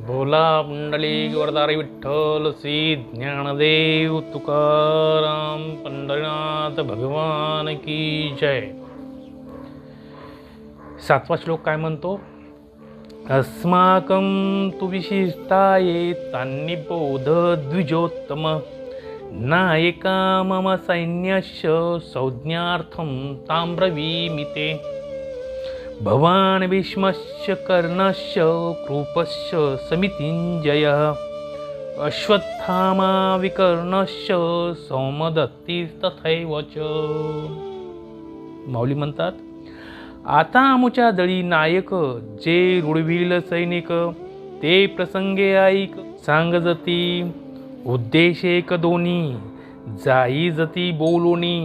बोला पुंडली वरदारी विठ्ठल श्री ज्ञानदेव तुकाराम पंढरीनाथ भगवान की जय. सातवा श्लोक काय म्हणतो? अस्माकं तु विशिष्टाये तान्निबोध द्विजोत्तम. मम सैन्यस्य संज्ञार्थं ताम्रवीमिते. भवान् भीष्मश्च कर्णश्च कृपश्च समितिञ्जयः अश्वत्थामा विकर्णश्च सौमदत्तीस्तथैव च। माऊली म्हणतात आता आमुच्या दळी नायक जे रुडविल सैनिक ते प्रसंगे ऐक सांगजती उद्देश एक दोन्ही जाई जती बोलोनी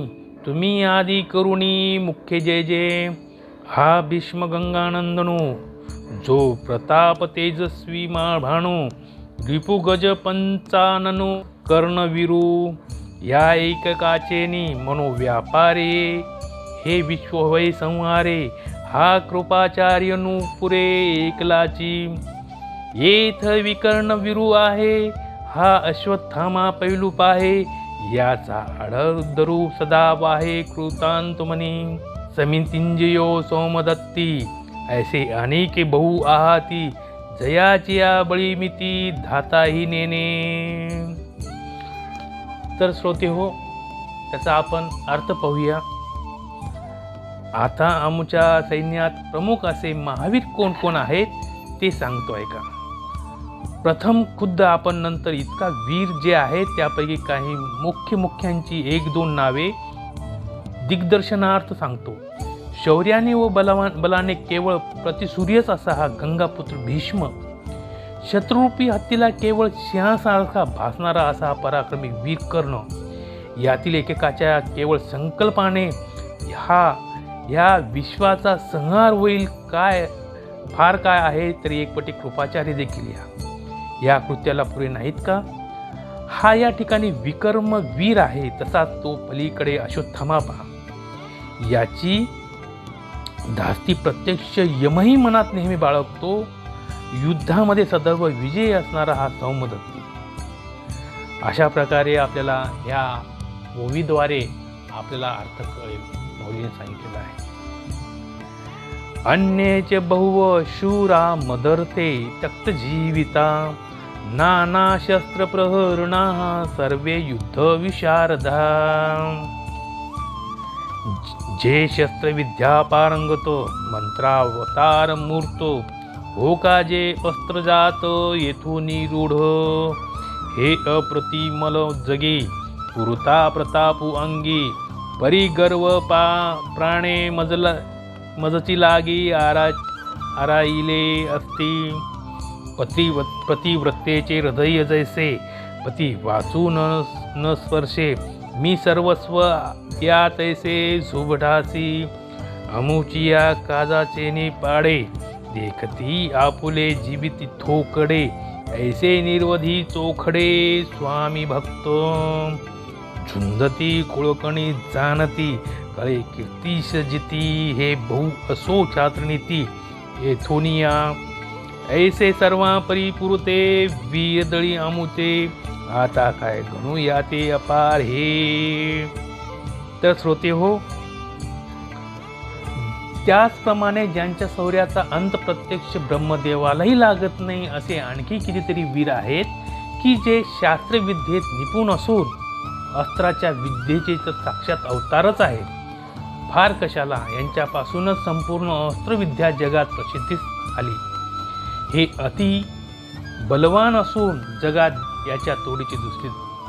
तुम्ही आदी करुणी मुख्य जय जय हा भीष्मगंगानंदनो जो प्रताप तेजस्वी माभाणो रिपु गज पंचाननो कर्णवीरू या एककाचेनी मनोव्यापारे हे विश्ववै संहारे हा कृपाचार्य पुरे एकलाची. येथ विकर्ण विरू आहे हा अश्वत्थामा पैलू पाहे याचा आढळदरू सदा वाहे कृतांतमनी. समितिंजयो सोमदत्ती ऐसे अनेके बहु आहाती जयाचिया बळीमिती धाताही नेने। तर श्रोते हो त्याचा आपण अर्थ पाहूया। आता आमच्या सैन्यात प्रमुख असे महावीर कोण कोण आहेत ते सांगतोय का? प्रथम खुद्द आपण नंतर इतका वीर जे आहेत त्यापैकी काही मुख्य मुख्यांची एक दोन नावे दिग्दर्शनार्थ सांगतो. शौर्याने व बलवान बलाने केवळ प्रतिसूर्यच असा हा गंगापुत्र भीष्म. शत्रुरूपी हत्तीला केवळ सिंहासारखा भासणारा असा हा पराक्रमी वीर कर्ण. यातील एकेकाच्या केवळ संकल्पाने हा ह्या विश्वाचा संहार होईल काय फार काय आहे तरी एकपटी कृपाचार्य देखील या. या कृत्याला पुरे नाहीत का? हा या ठिकाणी विकर्म वीर आहे तसाच तो पलीकडे अश्वत्थामा पहा. याची धास्ती प्रत्यक्ष यमही मनात नेहमी बाळगतो. युद्धामध्ये सदैव विजयी असणारा हा सौमदत्ती अशा प्रकारे आपल्याला ह्या मूवीद्वारे आपल्याला अर्थ कळेल. मौलीने सांगितलेला आहे. अन्येचे बहुव शूरा मदरते तक्त जीविता. नाना शस्त्र प्रहरणा सर्वे युद्ध विशारदा. जे शस्त्रविद्या पारंगतो मंत्रावतार मूर्तो हो का जे अस्त्रजात येथून रूढ हे अप्रतिमल जगे पुरता प्रतापू अंगी परिगर्व पा प्राणे मजला मजची लागी आरा आराईले असती. पतिव पतिव्रतेचे हृदय जैसे पती वाचू न न स्पर्शे मी सर्वस्व या तैसे झुबढासी अमुचिया काजाचेने पाडे देखती आपुले जीविती थोकडे ऐसे निर्वधी चोखडे स्वामी भक्त. झुंजती कुळकणी जाणती कळे कीर्तीश जिती हे बहु असो छात्रनीती येथोनिया ऐसे सर्वा परिपुरते वीरदळी अमुते आता काय गणू या ते अपार हे? तर श्रोते हो त्याचप्रमाणे ज्यांच्या शौर्याचा अंत प्रत्यक्ष ब्रह्मदेवालाही लागत नाही असे आणखी कितीतरी वीर आहेत की जे शास्त्रविद्येत निपुण असून अस्त्राच्या विद्येचे तर साक्षात अवतारच आहेत. फार कशाला यांच्यापासूनच संपूर्ण अस्त्रविद्या जगात प्रसिद्धीस आली हे अति बलवान असून जगात याच्या तोडीचे दुसरे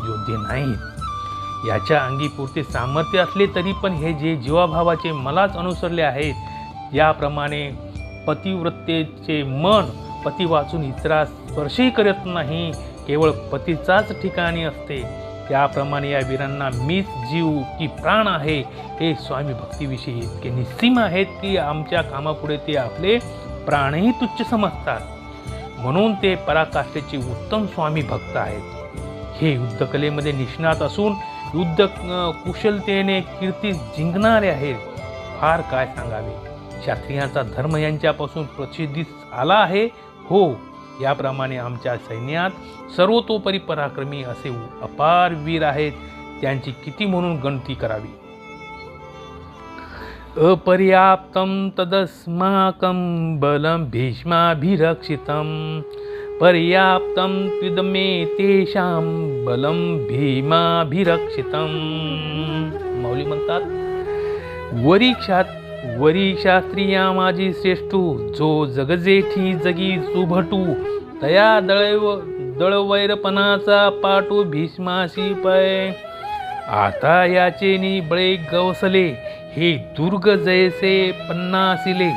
योद्धे नाहीत. याच्या अंगी पुरते सामर्थ्य असले तरी पण हे जे जीवाभावाचे मलाच अनुसरले आहेत याप्रमाणे पतिव्रतेचे मन पती वाचून इतरा स्पर्शही करत नाही केवळ पतीचाच ठिकाणी असते. त्याप्रमाणे या वीरांना मीच जीव की प्राण आहे हे स्वामी भक्तीविषयी इतके निस्सीम आहेत की आमच्या कामापुढे ते आपले प्राणही तुच्छ समजतात. म्हणून ते पराकाष्ठेचे उत्तम स्वामी भक्त आहेत. हे युद्धकलेमध्ये निष्णात असून युद्ध कुशलतेने कीर्ती जिंकणारे आहेत. फार काय सांगावे? क्षत्रियांचा धर्म यांच्यापासून प्रसिद्धीस आला आहे? हो याप्रमाणे आमच्या सैन्यात सर्वतोपरी पराक्रमी असे अपार वीर आहेत. त्यांची किती म्हणून गणती करावी? अपर्याप्तं तदस्माकं बलं भीष्माभिरक्षितं पर्याप्तं त्विदमे तेषां बलं भीमाभिरक्षितं मौली म्हणतात वरी क्षात वरी माझी श्रेष्ठू जो जगजेठी जगी सुभटू तया दळव दळवैरपणाचा पाटू भीष्माशी पय आता याचे नि बळे गवसले हे दुर्ग जैसे पन्नासिले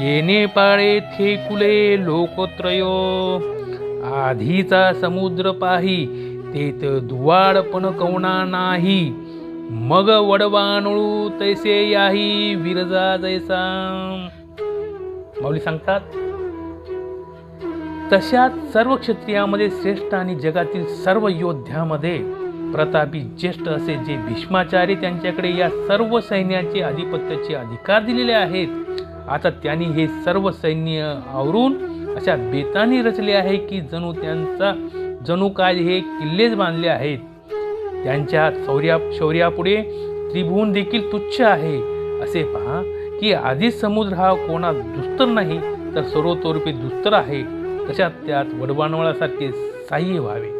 येणे पाळे थे कुले लोकत्रयो. आधीचा समुद्र पाही तेत दुवाडपण कवणा नाही. मग वडवानळू तैसे याही विरजा जैसा. माऊली सांगतात तशाच सर्व क्षत्रियामध्ये श्रेष्ठ आणि जगातील सर्व योद्ध्यामध्ये प्रतापी ज्येष्ठ असे जे भीष्माचार्य त्यांच्याकडे या सर्व सैन्याचे आधिपत्याचे अधिकार दिलेले आहेत आता त्यांनी हे सर्व सैन्य आवरून अशा बेताने रचले आहे की जणू त्यांचा जणू काय हे किल्लेच बांधले आहेत. त्यांच्या शौर्या शौर्यापुढे त्रिभुवन देखील तुच्छ आहे. असे पहा की आधीच समुद्र हा कोणा दुस्तर नाही तर सर्वतोरूपी दुस्तर आहे. तशात त्यात वडवानवळासारखे साह्य व्हावे.